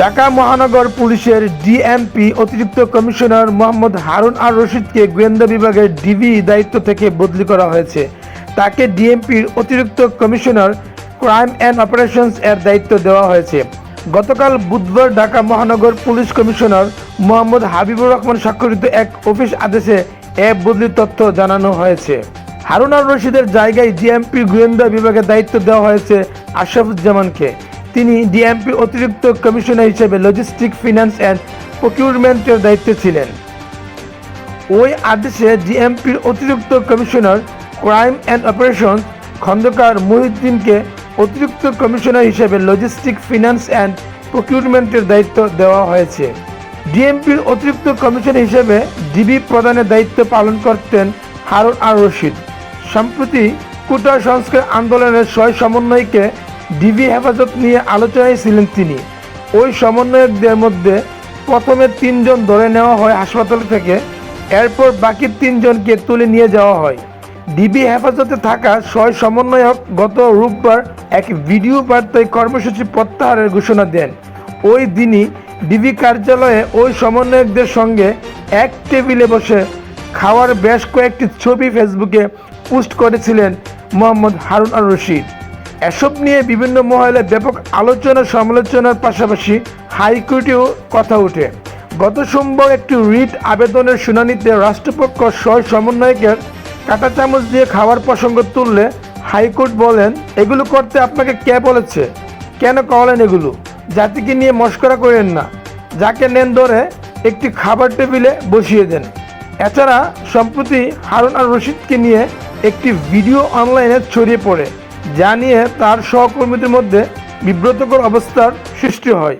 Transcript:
ঢাকা মহানগর পুলিশের ডিএমপি অতিরিক্ত কমিশনার মোহাম্মদ হারুন আর রশিদকে গোয়েন্দা বিভাগের ডিবি দায়িত্ব থেকে বদলি করা হয়েছে। তাকে ডিএমপির অতিরিক্ত কমিশনার ক্রাইম অ্যান্ড অপারেশনস এর দায়িত্ব দেওয়া হয়েছে। গতকাল বুধবার ঢাকা মহানগর পুলিশ কমিশনার মোহাম্মদ হাবিবুর রহমান স্বাক্ষরিত এক অফিস আদেশে এ বদলির তথ্য জানানো হয়েছে। হারুন আর রশিদের জায়গায় ডিএমপি গোয়েন্দা বিভাগের দায়িত্ব দেওয়া হয়েছে আশরাফুজ্জামানকে। তিনি ডিএমপি অতিরিক্ত কমিশনার হিসেবে লজিস্টিক ফিনান্স অ্যান্ড প্রকিউরমেন্টের দায়িত্বে ছিলেন। ওই আদেশে ডিএমপির অতিরিক্ত commissioner crime and operation Khandakar মহিউদ্দিনকে অতিরিক্ত কমিশনার হিসেবে লজিস্টিক ফিনান্স অ্যান্ড প্রকিউরমেন্টের দায়িত্ব দেওয়া হয়েছে। ডিএমপির অতিরিক্ত কমিশনার হিসেবে ডিবি প্রদানের দায়িত্ব পালন করতেন হারুন আর রশিদ। সম্প্রতি কোটা সংস্কার আন্দোলনের ছয় সমন্বয়কে ডিবি হেফাজত নিয়ে আলোচনায় ছিলেন তিনি। ওই সমন্বয়কদের মধ্যে প্রথমে তিনজন ধরে নেওয়া হয় হাসপাতাল থেকে, এরপর বাকি তিনজনকে তুলে নিয়ে যাওয়া হয়। ডিবি হেফাজতে থাকা ছয় সমন্বয়ক গত রোববার এক ভিডিও বার্তায় কর্মসূচি প্রত্যাহারের ঘোষণা দেন। ওই দিনই ডিবি কার্যালয়ে ওই সমন্বয়কদের সঙ্গে এক টেবিলে বসে খাওয়ার বেশ কয়েকটি ছবি ফেসবুকে পোস্ট করেছিলেন মোহাম্মদ হারুন আর রশিদ। এসব নিয়ে বিভিন্ন মহলে ব্যাপক আলোচনা সমালোচনার পাশাপাশি হাইকোর্টেও কথা ওঠে। গত সোমবার একটি রিট আবেদনের শুনানিতে রাষ্ট্রপক্ষ সহ সমন্বয়কের কাঁটা চামচ দিয়ে খাওয়ার প্রসঙ্গ তুললে হাইকোর্ট বলেন, এগুলো করতে আপনাকে কে বলেছে? কেন করেন এগুলো? জাতিকে নিয়ে মস্করা করেন না। যাকে নেন ধরে একটি খাবার টেবিলে বসিয়ে দেন। এছাড়া সম্প্রতি হারুন আর রশিদকে নিয়ে একটি ভিডিও অনলাইনে ছড়িয়ে পড়ে। যা নিয়ে তার সহকর্মীদের মধ্যে বিব্রতকর অবস্থার সৃষ্টি হয়।